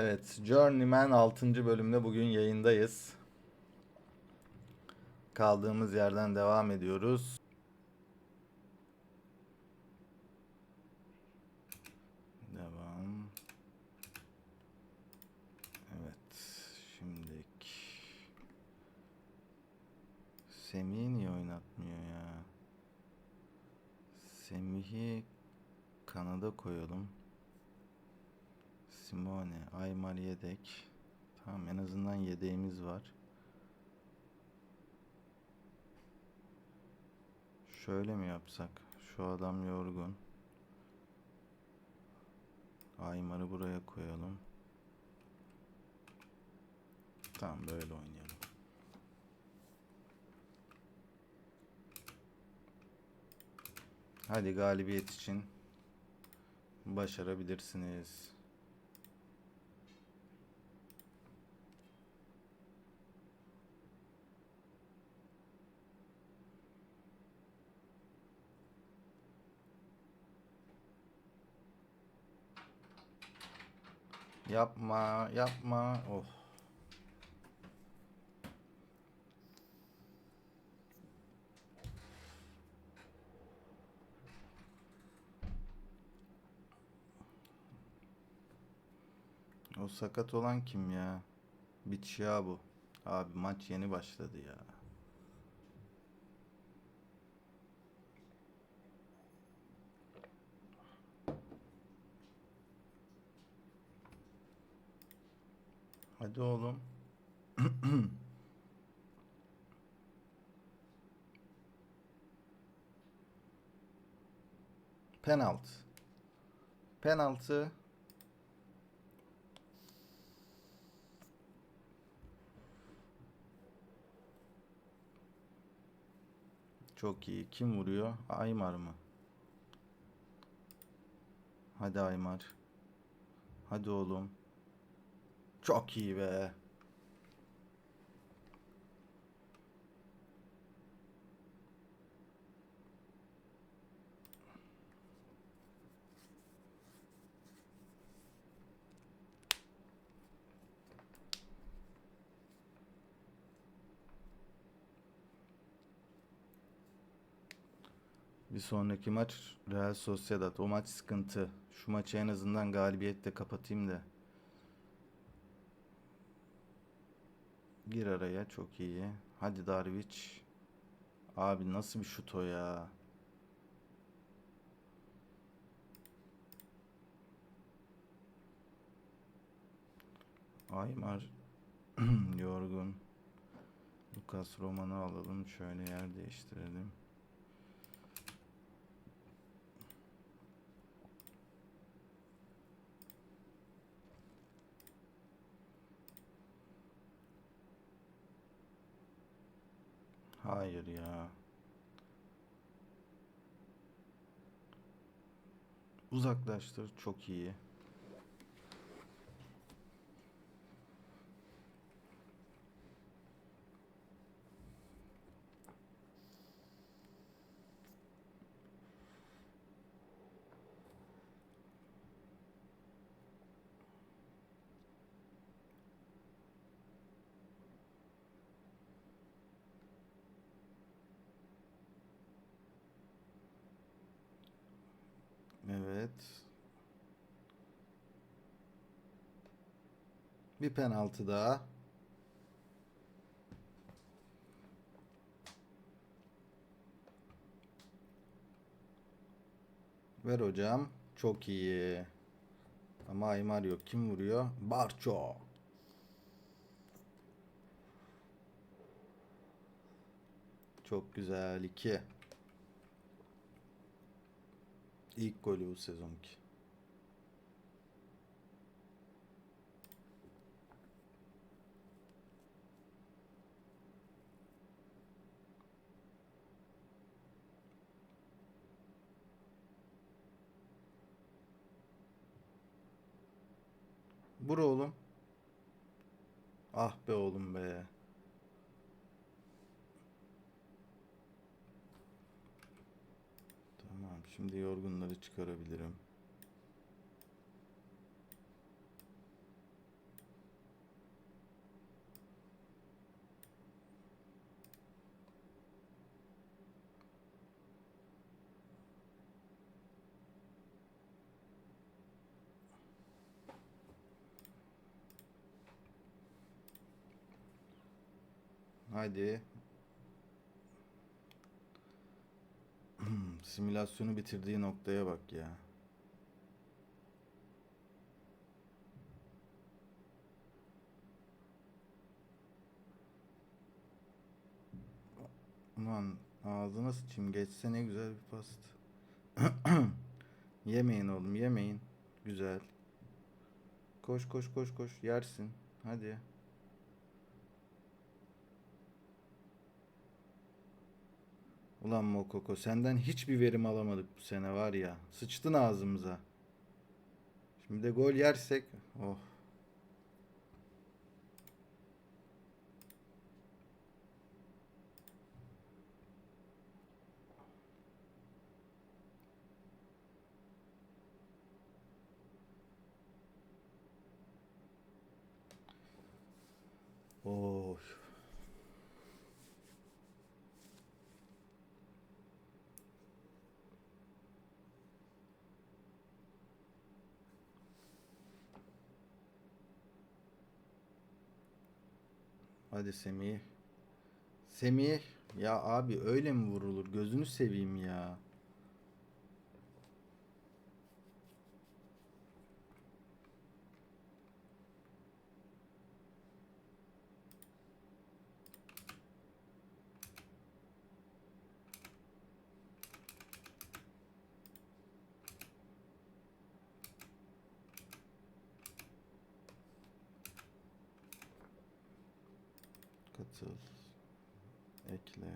Evet, Journeyman 6. bölümde bugün yayındayız. Kaldığımız yerden devam ediyoruz. Devam. Evet, şimdilik Semih'i niye oynatmıyor ya? Semih'i kanada koyalım. Simone, Aymar yedek. Tamam en azından yedeğimiz var. Şöyle mi yapsak? Şu adam yorgun. Aymar'ı buraya koyalım. Tamam böyle oynayalım. Hadi galibiyet için başarabilirsiniz. Yapma, yapma. Oh. O sakat olan kim ya? Biç ya bu. Abi maç yeni başladı ya. Hadi oğlum. Penaltı. Penaltı. Çok iyi. Kim vuruyor? Aymar mı? Hadi Aymar. Hadi oğlum. Çok iyi be. Bir sonraki maç Real Sociedad. O maç sıkıntı. Şu maçı en azından galibiyetle kapatayım da. Gir araya çok iyi. Hadi Darvic. Abi nasıl bir şut o ya? Aymar yorgun. Lucas Roman'ı alalım. Şöyle yer değiştirelim. Hayır ya. Uzaklaştır. Çok iyi. Evet. Bir penaltı daha. Ver hocam. Çok iyi. Ama Aymar yok. Kim vuruyor? Barço. Çok güzel. 2. İlk golü bu sezonki. Vur oğlum. Ah be oğlum be. Tamam, şimdi yorgunları çıkarabilirim. Hadi. Simülasyonu bitirdiği noktaya bak ya. Ulan ağzına sıçayım geçse ne güzel bir pasta. yemeyin oğlum yemeyin. Güzel. Koş koş koş koş yersin. Hadi. Ulan Mokoko senden hiçbir verim alamadık bu sene var ya. Sıçtın ağzımıza. Şimdi de gol yersek oh. Hadi Semih. Semih. Ya abi öyle mi vurulur? Gözünü seveyim ya. Katıl. Ekle.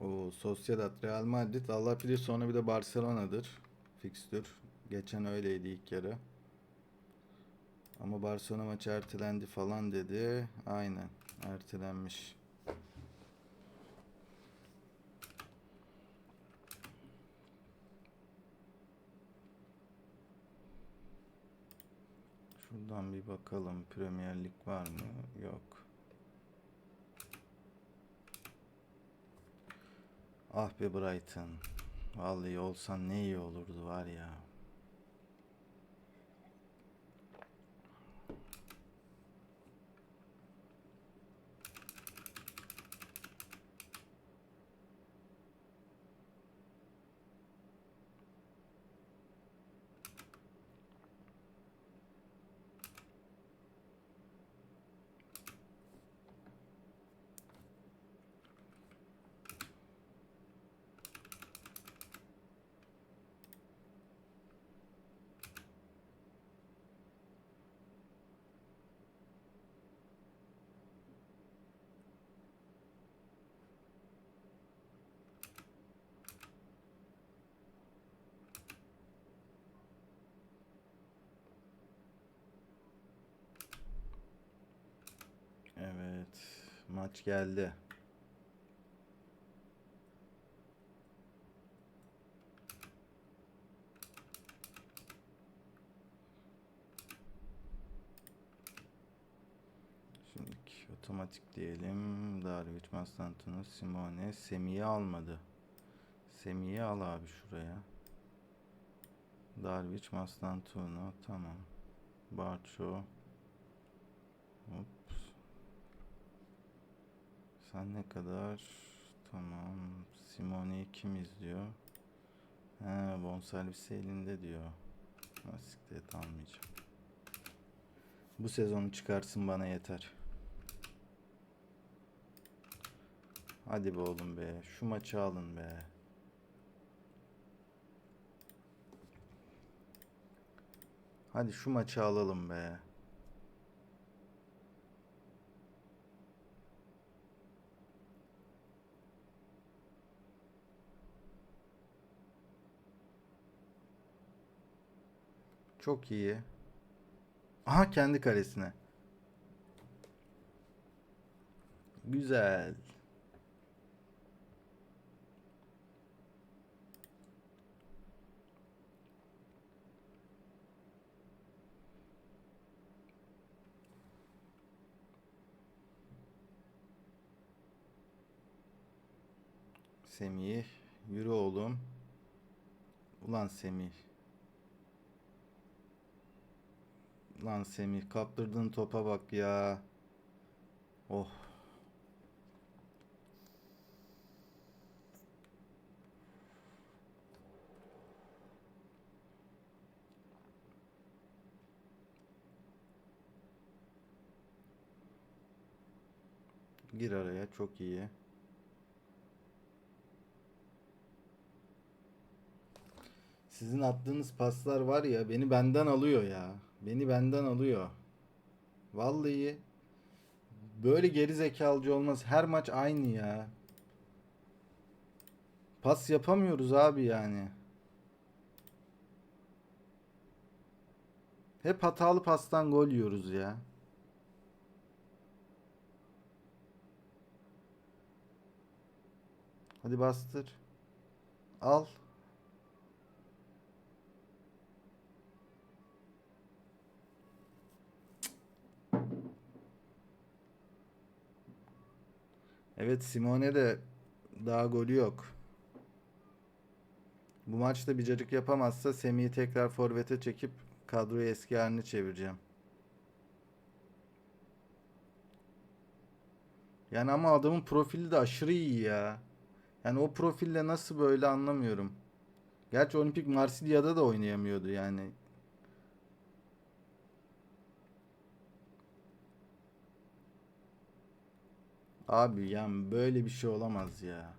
O Sociedad, Real Madrid, Allah bilir sonra bir de Barcelona'dır. Fikstür. Geçen öyleydi ilk yarı. Ama Barcelona maçı ertelendi falan dedi. Aynen. Ertelenmiş. Şuradan bir bakalım. Premier Lig var mı? Yok. Ah be Brighton. Vallahi olsan ne iyi olurdu var ya. Evet. Maç geldi. Şimdi otomatik diyelim. Darvic, Mastantuono, Simone. Semih'i almadı. Semih'i al abi şuraya. Darvic, Mastantuono. Tamam. Barço. Hop. Sen ne kadar? Tamam. Simone'yi kim izliyor? He, bonservisi elinde diyor. Ha, Siklet almayacağım. Bu sezonu çıkarsın bana yeter. Hadi be oğlum be. Şu maçı alın be. Hadi şu maçı alalım be. Çok iyi. Aha kendi kalesine. Güzel. Semih. Yürü oğlum. Ulan Semih. Lan Semih kaptırdığın topa bak ya. Oh. Gir araya çok iyi. Sizin attığınız paslar var ya beni benden alıyor ya. Beni benden alıyor. Vallahi böyle geri zekalıcı olmaz. Her maç aynı ya. Pas yapamıyoruz abi yani. Hep hatalı pastan gol yiyoruz ya. Hadi bastır. Al. Evet Simone de daha golü yok. Bu maçta bir cacık yapamazsa Semih'i tekrar forvete çekip kadroyu eski haline çevireceğim. Yani ama adamın profili de aşırı iyi ya. Yani o profille nasıl böyle anlamıyorum. Gerçi Olimpik Marsilya'da da oynayamıyordu yani. Abi yani böyle bir şey olamaz ya.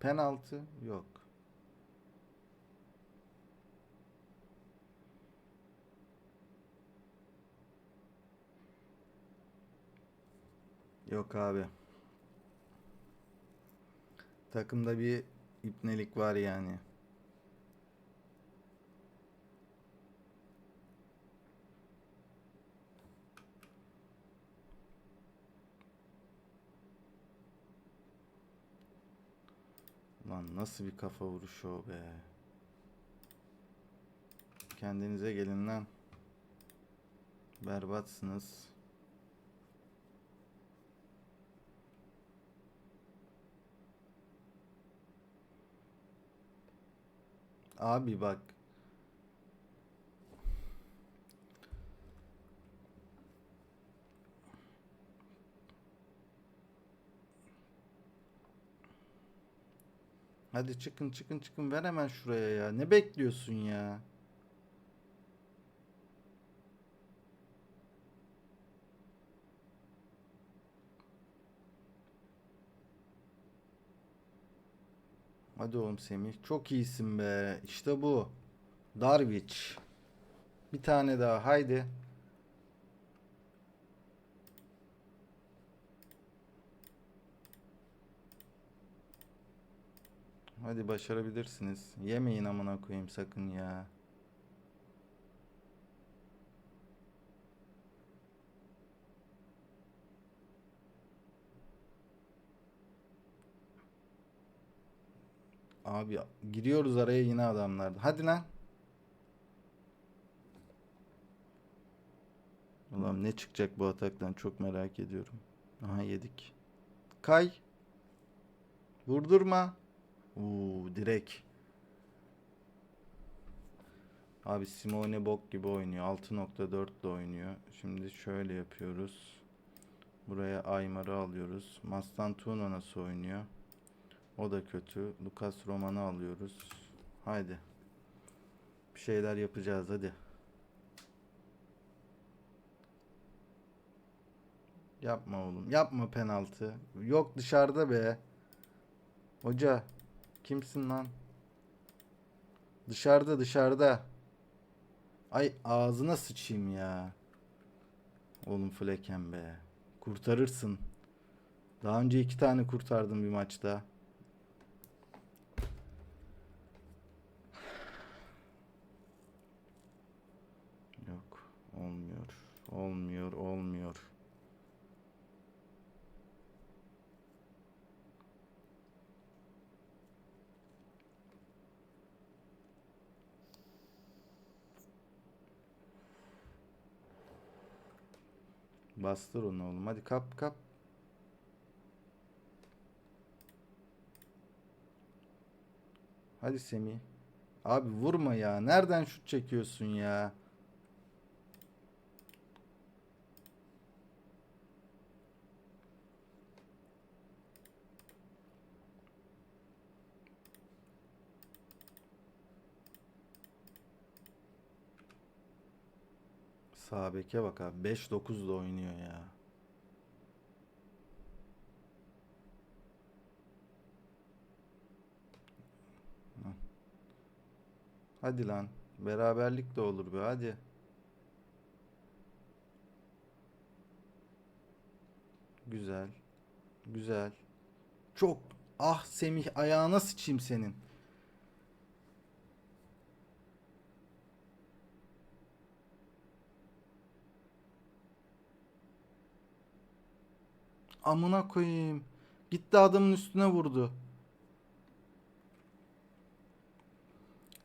Penaltı yok. Yok abi. Takımda bir ipnelik var yani. Lan nasıl bir kafa vuruşu o be. Kendinize gelin lan. Berbatsınız. Abi bak. Hadi çıkın çıkın çıkın ver hemen şuraya ya. Ne bekliyorsun ya? Hadi oğlum Semih. Çok iyisin be. İşte bu. Darwich. Bir tane daha. Haydi. Hadi başarabilirsiniz. Yemeyin amına koyayım sakın ya. Abi giriyoruz araya yine adamlar. Hadi lan. Ulan ne çıkacak bu ataktan çok merak ediyorum. Aha yedik. Kay. Vurdurma. Uuu direkt. Abi Simone bok gibi oynuyor. 6.4 ile oynuyor. Şimdi şöyle yapıyoruz. Buraya Aymar'ı alıyoruz. Mastantuono nasıl oynuyor? O da kötü. Lucas Roman'ı alıyoruz. Haydi. Bir şeyler yapacağız hadi. Yapma oğlum. Yapma penaltı. Yok dışarıda be. Hoca. Kimsin lan? Dışarıda dışarıda. Ay ağzına sıçayım ya. Oğlum Fleken be. Kurtarırsın. Daha önce iki tane kurtardım bir maçta. Yok. Olmuyor. Olmuyor. Bastır onu oğlum. Hadi kap kap. Hadi Semih. Abi vurma ya. Nereden şut çekiyorsun ya? Sağ beke bak abi. 5-9 da oynuyor ya. Hadi lan. Beraberlik de olur be hadi. Güzel. Güzel. Çok. Ah Semih ayağına sıçayım senin. Amına koyayım. Gitti adamın üstüne vurdu.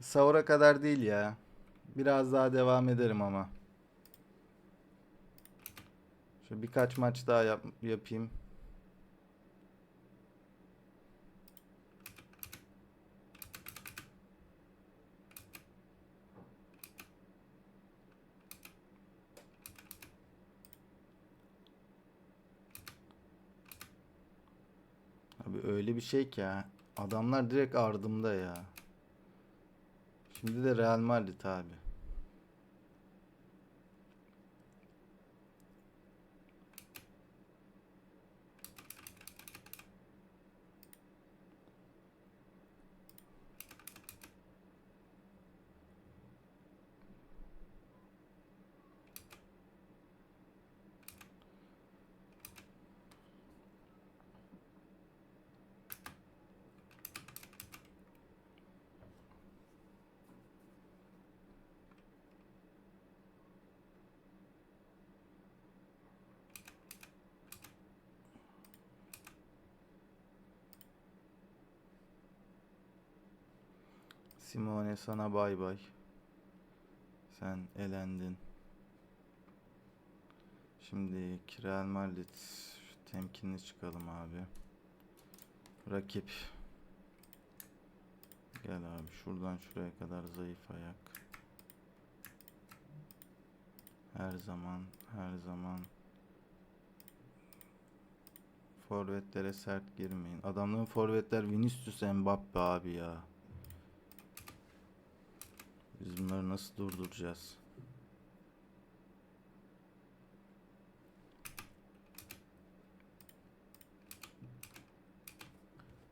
Sahura kadar değil ya. Biraz daha devam ederim ama. Şu birkaç maç daha yap yapayım. Abi öyle bir şey ki. Adamlar direkt ardımda ya. Şimdi de Real Madrid abi. Simone sana bay bay. Sen elendin. Şimdi Real Madrid temkinli çıkalım abi. Rakip. Gel abi şuradan şuraya kadar zayıf ayak. Her zaman her zaman forvetlere sert girmeyin. Adamların forvetler Vinicius Mbappe abi ya. Biz bunları nasıl durduracağız?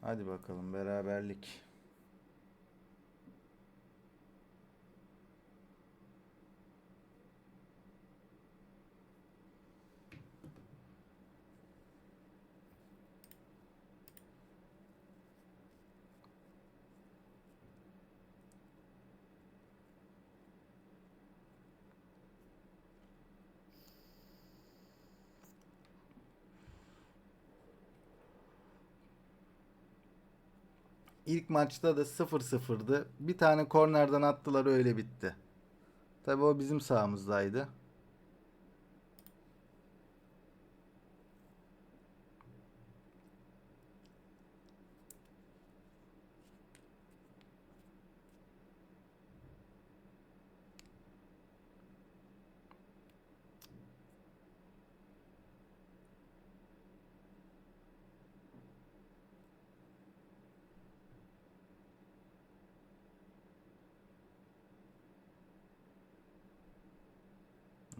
Hadi bakalım beraberlik. İlk maçta da 0-0'dı. Bir tane kornerden attılar öyle bitti. Tabii o bizim sahamızdaydı.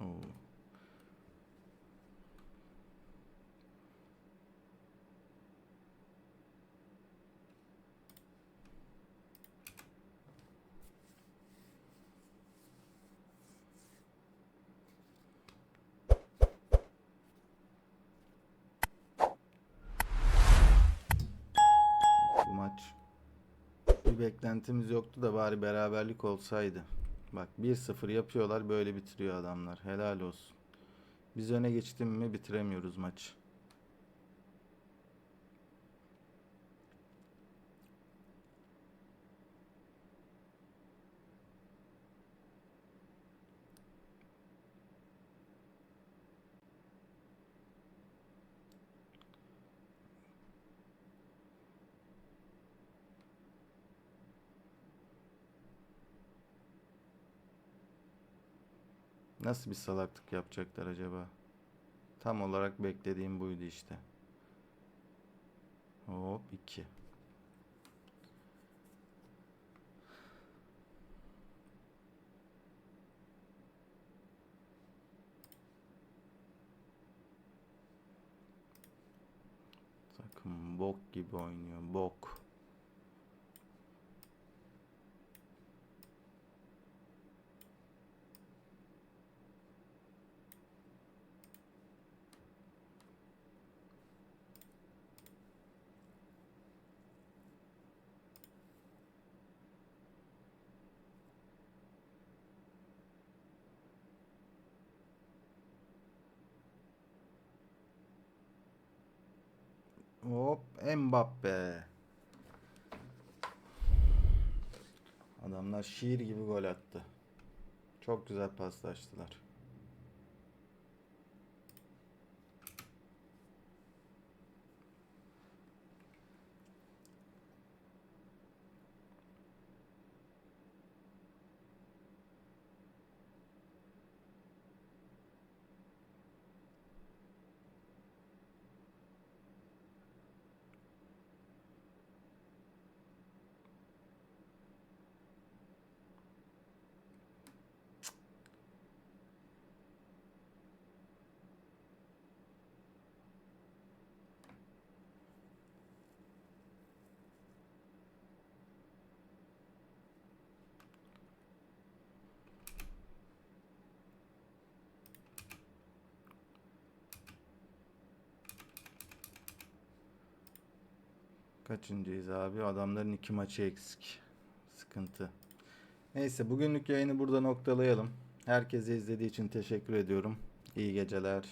Oo. Bu maç beklentimiz yoktu da bari beraberlik olsaydı. Bak 1-0 yapıyorlar böyle bitiriyor adamlar. Helal olsun. Biz öne geçtim mi bitiremiyoruz maçı. Nasıl bir salaklık yapacaklar acaba? Tam olarak beklediğim buydu işte. Hop 2. Takım bok gibi oynuyor. Bok. Hop Mbappe. Adamlar şiir gibi gol attı. Çok güzel paslaştılar. Kaçıncıyız abi? Adamların iki maçı eksik. Sıkıntı. Neyse bugünlük yayını burada noktalayalım. Herkese izlediği için teşekkür ediyorum. İyi geceler.